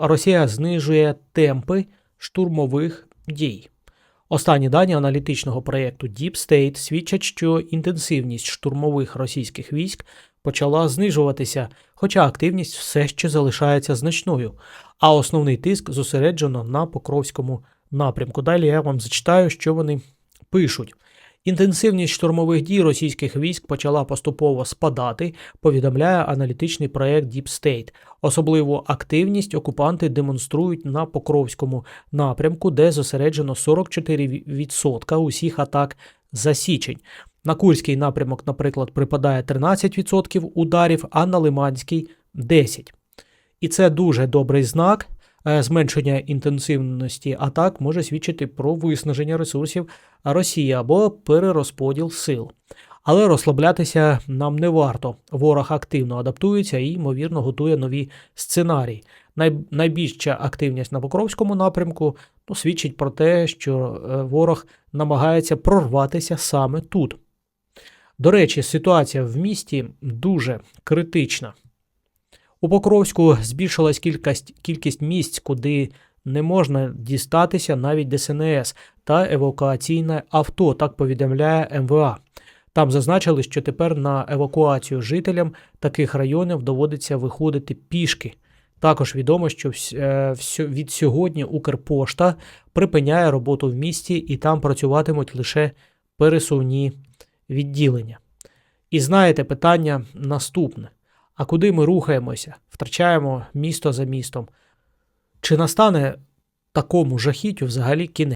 Росія знижує темпи штурмових дій. Останні дані аналітичного проєкту Deep State свідчать, що інтенсивність штурмових російських військ почала знижуватися, хоча активність все ще залишається значною, а основний тиск зосереджено на Покровському напрямку. Далі я вам зачитаю, що вони пишуть. Інтенсивність штурмових дій російських військ почала поступово спадати, повідомляє аналітичний проект Deep State. Особливу активність окупанти демонструють на Покровському напрямку, де зосереджено 44% усіх атак за січень. На Курський напрямок, наприклад, припадає 13% ударів, а на Лиманський 10%. І це дуже добрий знак. Е, Зменшення інтенсивності атак може свідчити про виснаження ресурсів Росії або перерозподіл сил. Але розслаблятися нам не варто. Ворог активно адаптується і, ймовірно, готує нові сценарії. Найбільша активність на Покровському напрямку ну, свідчить про те, що е, ворог намагається прорватися саме тут. До речі, ситуація в місті дуже критична. У Покровську збільшилась кількість, кількість місць, куди не можна дістатися навіть ДСНС та евакуаційне авто, так повідомляє МВА. Там зазначили, що тепер на евакуацію жителям таких районів доводиться виходити пішки. Також відомо, що е, від сьогодні Укрпошта припиняє роботу в місті і там працюватимуть лише пересувні відділення. І знаєте, питання наступне: а куди ми рухаємося? Втрачаємо місто за містом. Чи настане такому жахіттю взагалі кінець?